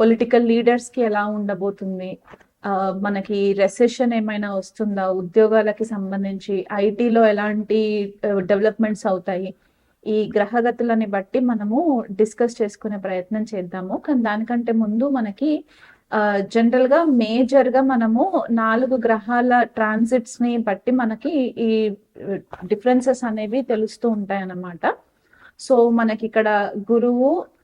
Political లీడర్స్కి ఎలా ఉండబోతుంది? మనకి రెసెషన్ ఏమైనా వస్తుందా? ఉద్యోగాలకి సంబంధించి ఐటీలో ఎలాంటి డెవలప్మెంట్స్ అవుతాయి? ఈ గ్రహగతులని బట్టి మనము డిస్కస్ చేసుకునే ప్రయత్నం చేద్దాము. కానీ దానికంటే ముందు మనకి జనరల్గా మేజర్గా మనము నాలుగు గ్రహాల ట్రాన్సిట్స్ని బట్టి మనకి ఈ డిఫరెన్సెస్ అనేవి తెలుస్తూ ఉంటాయి అన్నమాట సో మనకి ఇక్కడ గురువు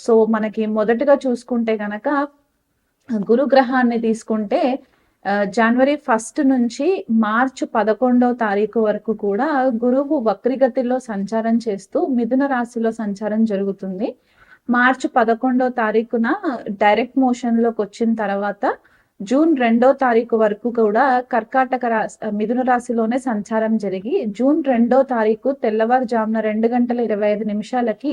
సో మనకి మొదటగా చూసుకుంటే గనక గురుగ్రహాన్ని తీసుకుంటే ఆ, జనవరి ఫస్ట్ నుంచి మార్చ్ పదకొండవ తారీఖు వరకు కూడా గురువు వక్రిగతిలో సంచారం చేస్తూ మిథున రాశిలో సంచారం జరుగుతుంది. మార్చ్ పదకొండవ తారీఖున డైరెక్ట్ మోషన్లోకి వచ్చిన తర్వాత జూన్ రెండో తారీఖు వరకు కూడా కర్కాటక రాశి మిథున రాశిలోనే సంచారం జరిగి జూన్ రెండో తారీఖు తెల్లవారుజామున రెండు గంటల ఇరవై ఐదు నిమిషాలకి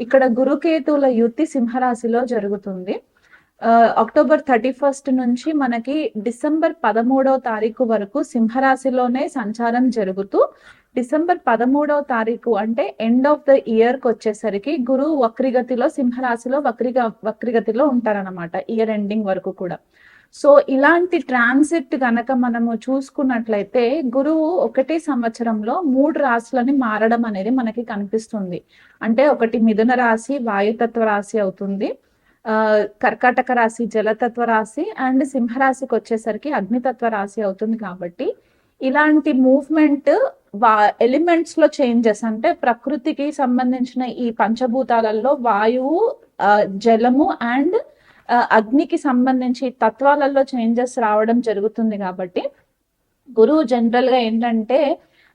ఇక్కడ గురుకేతువుల యుతి సింహరాశిలో జరుగుతుంది. ఆ, అక్టోబర్ థర్టీ ఫస్ట్ నుంచి మనకి డిసెంబర్ పదమూడవ తారీఖు వరకు సింహరాశిలోనే సంచారం జరుగుతూ డిసెంబర్ పదమూడవ తారీఖు అంటే ఎండ్ ఆఫ్ ద ఇయర్కి వచ్చేసరికి గురువు వక్రిగతిలో సింహరాశిలో వక్రిగ వక్రిగతిలో ఉంటారన్నమాట ఇయర్ ఎండింగ్ వరకు కూడా. సో ఇలాంటి ట్రాన్సిట్ కనుక మనము చూసుకున్నట్లయితే గురువు ఒకటే సంవత్సరంలో మూడు రాశులని మారడం అనేది మనకి కనిపిస్తుంది. అంటే ఒకటి మిథున రాశి వాయుతత్వ రాశి అవుతుంది. ఆ, కర్కాటక రాశి జలతత్వ రాశి అండ్ సింహరాశికి వచ్చేసరికి అగ్నితత్వ రాశి అవుతుంది కాబట్టి ఇలాంటి మూవ్మెంట్ వా ఎలిమెంట్స్లో చేంజెస్ అంటే ప్రకృతికి సంబంధించిన ఈ పంచభూతాలలో వాయువు జలము అండ్ అగ్నికి సంబంధించి తత్వాలలో చేంజెస్ రావడం జరుగుతుంది కాబట్టి గురువు జనరల్గా ఏంటంటే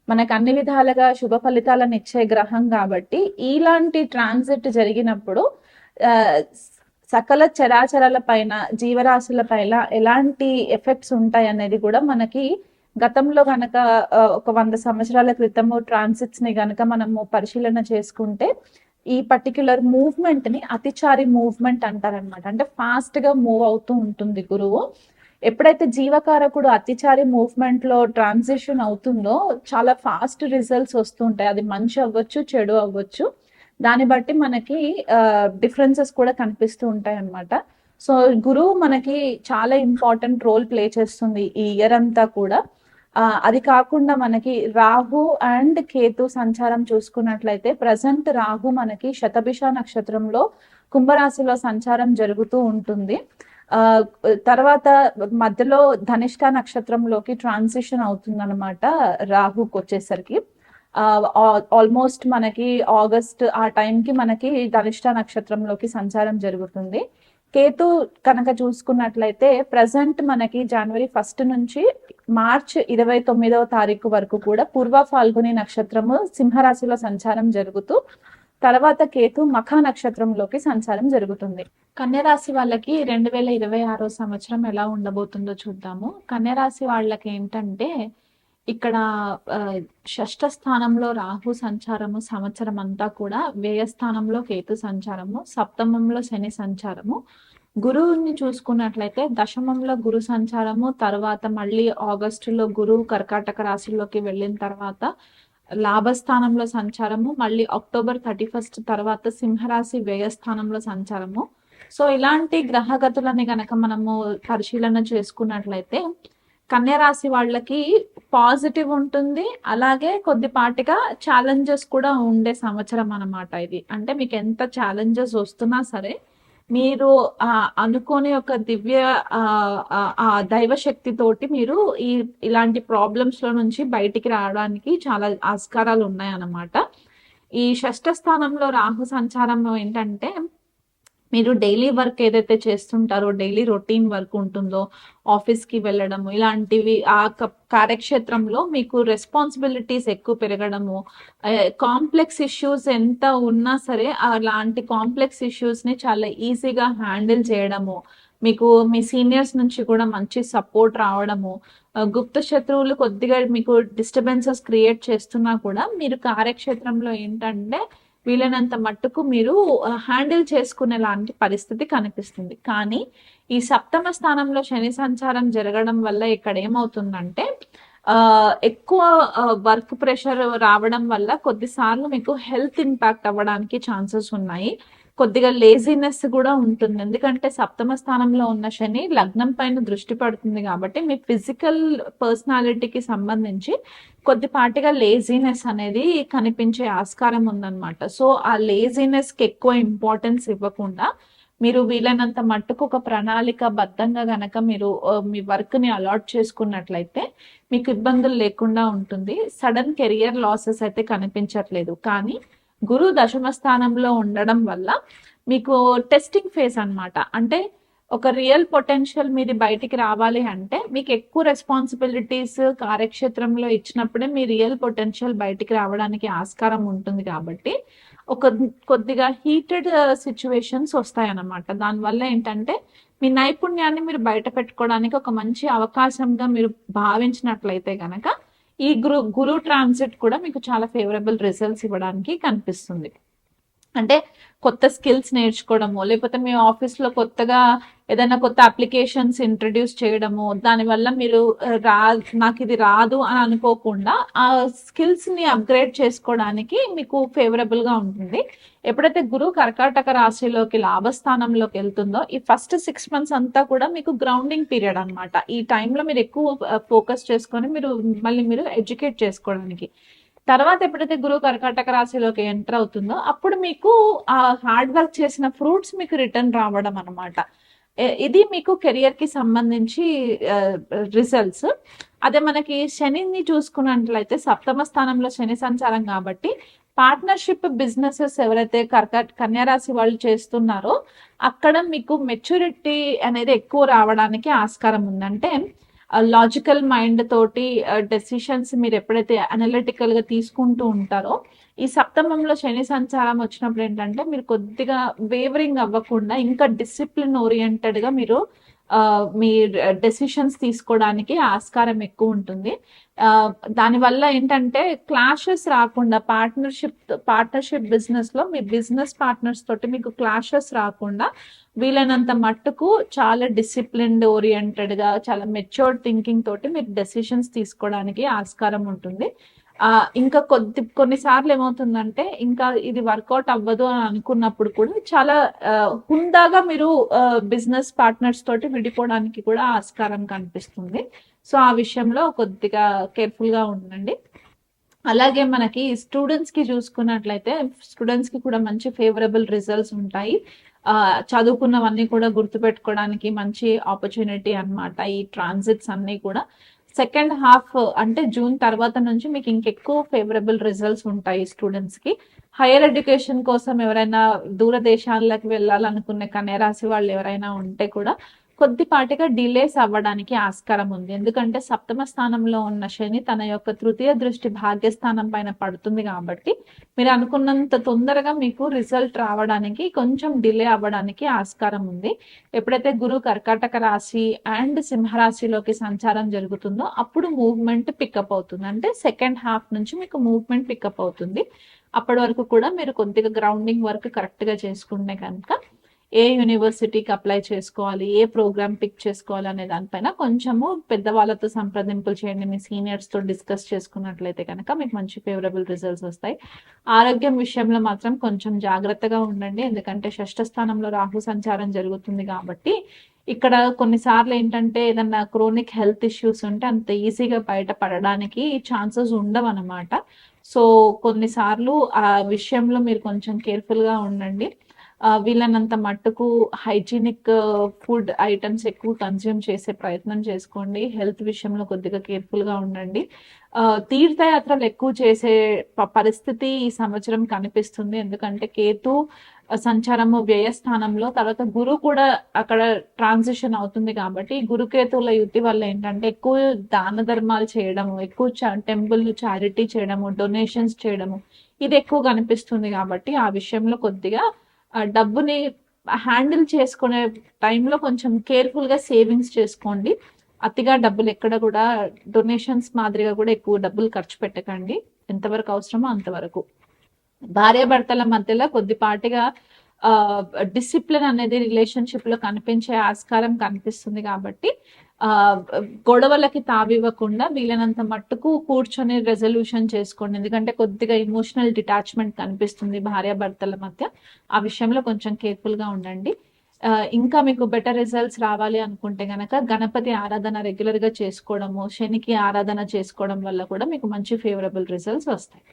మనకు అన్ని విధాలుగా శుభ ఫలితాలను ఇచ్చే గ్రహం కాబట్టి ఇలాంటి ట్రాన్సిట్ జరిగినప్పుడు ఆ, సకల చరాచరాల పైన జీవరాశుల పైన ఎలాంటి ఎఫెక్ట్స్ ఉంటాయి అనేది కూడా మనకి గతంలో గనక ఒక వంద సంవత్సరాల క్రితము ట్రాన్సిట్స్ని గనక మనము పరిశీలన చేసుకుంటే ఈ పర్టిక్యులర్ మూవ్మెంట్ని అతిచారి మూవ్మెంట్ అంటారనమాట అంటే ఫాస్ట్గా మూవ్ అవుతూ ఉంటుంది గురువు. ఎప్పుడైతే జీవకారకుడు అతిచారి మూవ్మెంట్లో ట్రాన్సిషన్ అవుతుందో చాలా ఫాస్ట్ రిజల్ట్స్ వస్తుంటాయి అది మంచి అవ్వచ్చు చెడు అవ్వచ్చు. దాన్ని బట్టి మనకి డిఫరెన్సెస్ కూడా కనిపిస్తూ ఉంటాయి అన్నమాట సో గురువు మనకి చాలా ఇంపార్టెంట్ రోల్ ప్లే చేస్తుంది ఈ ఇయర్ అంతా కూడా. అది కాకుండా మనకి రాహు అండ్ కేతు సంచారం చూసుకున్నట్లయితే ప్రజెంట్ రాహు మనకి శతభిష నక్షత్రంలో కుంభరాశిలో సంచారం జరుగుతూ ఉంటుంది. ఆ తర్వాత మధ్యలో ధనిష్ట నక్షత్రంలోకి ట్రాన్సిషన్ అవుతుంది అనమాట రాహుకి వచ్చేసరికి. ఆల్మోస్ట్ మనకి ఆగస్ట్ ఆ టైంకి మనకి ధనిష్ట నక్షత్రంలోకి సంచారం జరుగుతుంది. కేతు కనుక చూసుకున్నట్లయితే ప్రజెంట్ మనకి జనవరి ఫస్ట్ నుంచి మార్చ్ ఇరవై తొమ్మిదవ తారీఖు వరకు కూడా పూర్వ ఫాల్గుని నక్షత్రము సింహరాశిలో సంచారం జరుగుతూ తర్వాత కేతు మఖ నక్షత్రంలోకి సంచారం జరుగుతుంది. కన్యరాశి వాళ్ళకి రెండు వేల ఇరవై ఆరో సంవత్సరం ఎలా ఉండబోతుందో చూద్దాము. కన్యరాశి వాళ్ళకి ఏంటంటే ఇక్కడ షష్ఠ స్థానంలో రాహు సంచారము సంవత్సరం అంతా కూడా వ్యయ స్థానంలో కేతు సంచారము సప్తమంలో శని సంచారము. గురువుని చూసుకున్నట్లయితే దశమంలో గురు సంచారము తర్వాత మళ్ళీ ఆగస్టులో గురువు కర్కాటక రాశిలోకి వెళ్ళిన తర్వాత లాభస్థానంలో సంచారము మళ్ళీ అక్టోబర్ థర్టీ ఫస్ట్ తర్వాత సింహరాశి వ్యయస్థానంలో సంచారము. సో ఇలాంటి గ్రహగతులని గనక మనము పరిశీలన చేసుకున్నట్లయితే కన్యరాశి వాళ్ళకి పాజిటివ్ ఉంటుంది. అలాగే కొద్దిపాటిగా ఛాలెంజెస్ కూడా ఉండే సంవత్సరం అన్నమాట ఇది. అంటే మీకు ఎంత ఛాలెంజెస్ వస్తున్నా సరే మీరు అనుకోని ఒక దివ్య ఆ దైవ మీరు ఈ ఇలాంటి ప్రాబ్లమ్స్లో నుంచి బయటికి రావడానికి చాలా ఆస్కారాలు ఉన్నాయన్నమాట. ఈ షష్ఠ స్థానంలో రాహు సంచారం ఏంటంటే మీరు డైలీ వర్క్ ఏదైతే చేస్తుంటారో డైలీ రొటీన్ వర్క్ ఉంటుందో ఆఫీస్కి వెళ్ళడము ఇలాంటివి ఆ కార్యక్షేత్రంలో మీకు రెస్పాన్సిబిలిటీస్ ఎక్కువ పెరగడము కాంప్లెక్స్ ఇష్యూస్ ఎంత ఉన్నా సరే అలాంటి కాంప్లెక్స్ ఇష్యూస్ని చాలా ఈజీగా హ్యాండిల్ చేయడము మీకు మీ సీనియర్స్ నుంచి కూడా మంచి సపోర్ట్ రావడము గుప్త శత్రువులు కొద్దిగా మీకు డిస్టర్బెన్సెస్ క్రియేట్ చేస్తున్నా కూడా మీరు కార్యక్షేత్రంలో ఏంటంటే వీలైనంత మట్టుకు మీరు హ్యాండిల్ చేసుకునే లాంటి పరిస్థితి కనిపిస్తుంది. కానీ ఈ సప్తమ స్థానంలో శని సంచారం జరగడం వల్ల ఇక్కడ ఏమవుతుందంటే ఎక్కువ వర్క్ ప్రెషర్ రావడం వల్ల కొద్దిసార్లు మీకు హెల్త్ ఇంపాక్ట్ అవ్వడానికి ఛాన్సెస్ ఉన్నాయి. కొద్దిగా లేజినెస్ కూడా ఉంటుంది. ఎందుకంటే సప్తమ స్థానంలో ఉన్న శని లగ్నం పైన దృష్టి పడుతుంది కాబట్టి మీ ఫిజికల్ పర్సనాలిటీకి సంబంధించి కొద్దిపాటిగా లేజినెస్ అనేది కనిపించే ఆస్కారం ఉందన్నమాట. సో ఆ లేజినెస్కి ఎక్కువ ఇంపార్టెన్స్ ఇవ్వకుండా మీరు వీలైనంత మట్టుకు ఒక ప్రణాళిక బద్ధంగా గనక మీరు మీ వర్క్ని అలాట్ చేసుకున్నట్లయితే మీకు ఇబ్బందులు లేకుండా ఉంటుంది. సడన్ కెరియర్ లాసెస్ అయితే కనిపించట్లేదు. కానీ గురు దశమ స్థానంలో ఉండడం వల్ల మీకు టెస్టింగ్ ఫేజ్ అనమాట అంటే ఒక రియల్ పొటెన్షియల్ మీది బయటికి రావాలి అంటే మీకు ఎక్కువ రెస్పాన్సిబిలిటీస్ కార్యక్షేత్రంలో ఇచ్చినప్పుడే మీ రియల్ పొటెన్షియల్ బయటికి రావడానికి ఆస్కారం ఉంటుంది కాబట్టి ఒక కొద్దిగా హీటెడ్ సిచ్యువేషన్స్ వస్తాయన్నమాట. దానివల్ల ఏంటంటే మీ నైపుణ్యాన్ని మీరు బయట పెట్టుకోవడానికి ఒక మంచి అవకాశంగా మీరు భావించినట్లయితే కనుక ఈ గురు గురు ట్రాన్సిట్ కూడా మీకు చాలా ఫేవరబుల్ రిజల్ట్స్ ఇవ్వడానికి కనిపిస్తుంది. అంటే కొత్త స్కిల్స్ నేర్చుకోవడము లేకపోతే మీ ఆఫీస్లో కొత్తగా ఏదైనా కొత్త అప్లికేషన్స్ ఇంట్రడ్యూస్ చేయడము దానివల్ల మీరు రా నాకు ఇది రాదు అని అనుకోకుండా ఆ స్కిల్స్ని అప్గ్రేడ్ చేసుకోవడానికి మీకు ఫేవరబుల్గా ఉంటుంది. ఎప్పుడైతే గురువు కర్కాటక రాశిలోకి లాభస్థానంలోకి వెళ్తుందో ఈ ఫస్ట్ సిక్స్ మంత్స్ అంతా కూడా మీకు గ్రౌండింగ్ పీరియడ్ అనమాట ఈ టైంలో మీరు ఎక్కువ ఫోకస్ చేసుకొని మీరు మళ్ళీ మీరు ఎడ్యుకేట్ చేసుకోవడానికి. తర్వాత ఎప్పుడైతే గురువు కర్కాటక రాశిలోకి ఎంటర్ అవుతుందో అప్పుడు మీకు ఆ హార్డ్ వర్క్ చేసిన ఫ్రూట్స్ మీకు రిటర్న్ రావడం అనమాట ఇది మీకు కెరియర్కి సంబంధించి రిజల్ట్స్ అదే మనకి శనిని చూసుకున్నట్లయితే సప్తమ స్థానంలో శని సంచారం కాబట్టి పార్ట్నర్షిప్ బిజినెసెస్ ఎవరైతే కర్క కన్యారాశి వాళ్ళు చేస్తున్నారో అక్కడ మీకు మెచ్యూరిటీ అనేది ఎక్కువ రావడానికి ఆస్కారం ఉందంటే లాజికల్ మైండ్ తోటి డెసిషన్స్ మీరు ఎప్పుడైతే అనలిటికల్గా తీసుకుంటూ ఉంటారో ఈ సప్తమంలో శని సంచారం వచ్చినప్పుడు ఏంటంటే మీరు కొద్దిగా వేవరింగ్ అవ్వకుండా ఇంకా డిసిప్లిన్ ఓరియంటెడ్గా మీరు మీ డెసిషన్స్ తీసుకోవడానికి ఆస్కారం ఎక్కువ ఉంటుంది. దానివల్ల ఏంటంటే క్లాషెస్ రాకుండా పార్ట్నర్షిప్ పార్ట్నర్షిప్ బిజినెస్లో మీ బిజినెస్ పార్ట్నర్స్ తోటి మీకు క్లాషెస్ రాకుండా వీలైనంత మట్టుకు చాలా డిసిప్లిన్డ్ ఓరియంటెడ్గా చాలా మెచ్యూర్డ్ థింకింగ్ తోటి మీరు డెసిషన్స్ తీసుకోవడానికి ఆస్కారం ఉంటుంది. ఇంకా కొద్ది కొన్నిసార్లు ఏమవుతుందంటే ఇంకా ఇది వర్కౌట్ అవ్వదు అని అనుకున్నప్పుడు కూడా చాలా హుందాగా మీరు బిజినెస్ పార్ట్నర్స్ తోటి విడిపోవడానికి కూడా ఆస్కారం కనిపిస్తుంది. సో ఆ విషయంలో కొద్దిగా కేర్ఫుల్గా ఉండండి. అలాగే మనకి స్టూడెంట్స్కి చూసుకున్నట్లయితే స్టూడెంట్స్కి కూడా మంచి ఫేవరబుల్ రిజల్ట్స్ ఉంటాయి. చదువుకున్నవన్నీ కూడా గుర్తుపెట్టుకోవడానికి మంచి ఆపర్చునిటీ అనమాట ఈ ట్రాన్సిట్స్ అన్నీ కూడా. సెకండ్ హాఫ్ అంటే జూన్ తర్వాత నుంచి మీకు ఇంకెక్కువ ఫేవరబుల్ రిజల్ట్స్ ఉంటాయి స్టూడెంట్స్కి. హైయర్ ఎడ్యుకేషన్ కోసం ఎవరైనా దూర దేశాలకు వెళ్ళాలనుకునే కన్యరాశి వాళ్ళు ఎవరైనా ఉంటే కూడా కొద్దిపాటిగా డిలేస్ అవ్వడానికి ఆస్కారం ఉంది. ఎందుకంటే సప్తమ స్థానంలో ఉన్న శని తన యొక్క తృతీయ దృష్టి భాగ్యస్థానం పైన పడుతుంది కాబట్టి మీరు అనుకున్నంత తొందరగా మీకు రిజల్ట్ రావడానికి కొంచెం డిలే అవ్వడానికి ఆస్కారం ఉంది. ఎప్పుడైతే గురు కర్కాటక రాశి అండ్ సింహరాశిలోకి సంచారం జరుగుతుందో అప్పుడు మూవ్మెంట్ పికప్ అవుతుంది. అంటే సెకండ్ హాఫ్ నుంచి మీకు మూవ్మెంట్ పికప్ అవుతుంది. అప్పటి వరకు కూడా మీరు కొద్దిగా గ్రౌండింగ్ వర్క్ కరెక్ట్గా చేసుకుంటే కనుక ఏ యూనివర్సిటీకి అప్లై చేసుకోవాలి ఏ ప్రోగ్రామ్ పిక్ చేసుకోవాలి అనే దానిపైన కొంచెము పెద్దవాళ్ళతో సంప్రదింపులు చేయండి. మీ సీనియర్స్తో డిస్కస్ చేసుకున్నట్లయితే కనుక మీకు మంచి ఫేవరబుల్ రిజల్ట్స్ వస్తాయి. ఆరోగ్యం విషయంలో మాత్రం కొంచెం జాగ్రత్తగా ఉండండి. ఎందుకంటే షష్ఠ స్థానంలో రాహు సంచారం జరుగుతుంది కాబట్టి ఇక్కడ కొన్నిసార్లు ఏంటంటే ఏదన్నా క్రోనిక్ హెల్త్ ఇష్యూస్ ఉంటే అంత ఈజీగా బయటపడడానికి ఛాన్సెస్ ఉండవు అనమాట సో కొన్నిసార్లు ఆ విషయంలో మీరు కొంచెం కేర్ఫుల్గా ఉండండి. వీళ్ళనంత మట్టుకు హైజీనిక్ ఫుడ్ ఐటమ్స్ ఎక్కువ కన్జ్యూమ్ చేసే ప్రయత్నం చేసుకోండి. హెల్త్ విషయంలో కొద్దిగా కేర్ఫుల్గా ఉండండి తీర్థయాత్రలు ఎక్కువ చేసే పరిస్థితి ఈ సంవత్సరం కనిపిస్తుంది. ఎందుకంటే కేతు సంచారము వ్యయస్థానంలో తర్వాత గురు కూడా అక్కడ ట్రాన్సిషన్ అవుతుంది కాబట్టి గురుకేతువుల యుద్ధి వల్ల ఏంటంటే ఎక్కువ దాన ధర్మాలు చేయడము ఎక్కువ టెంపుల్ చారిటీ చేయడము డొనేషన్స్ చేయడము ఇది ఎక్కువ కనిపిస్తుంది కాబట్టి ఆ విషయంలో కొద్దిగా డబ్బుని హ్యాండిల్ చేసుకునే టైంలో కొంచెం కేర్ఫుల్గా సేవింగ్స్ చేసుకోండి. అతిగా డబ్బులు ఎక్కడ కూడా డొనేషన్స్ మాదిరిగా కూడా ఎక్కువ డబ్బులు ఖర్చు పెట్టకండి. ఎంతవరకు అవసరమో అంతవరకు. భార్యాభర్తల మధ్యలో కొద్దిపాటిగా డిసిప్లిన్ అనేది రిలేషన్షిప్లో కనిపించే ఆస్కారం కనిపిస్తుంది కాబట్టి ఆ గొడవలకి తావివ్వకుండా వీలైనంత మట్టుకు కూర్చొని రెజల్యూషన్ చేసుకోండి. ఎందుకంటే కొద్దిగా ఇమోషనల్ డిటాచ్మెంట్ కనిపిస్తుంది భార్యాభర్తల మధ్య. ఆ విషయంలో కొంచెం కేర్ఫుల్గా ఉండండి. ఇంకా మీకు బెటర్ రిజల్ట్స్ రావాలి అనుకుంటే గనక గణపతి ఆరాధన రెగ్యులర్గా చేసుకోవడము శనికి ఆరాధన చేసుకోవడం వల్ల కూడా మీకు మంచి ఫేవరబుల్ రిజల్ట్స్ వస్తాయి.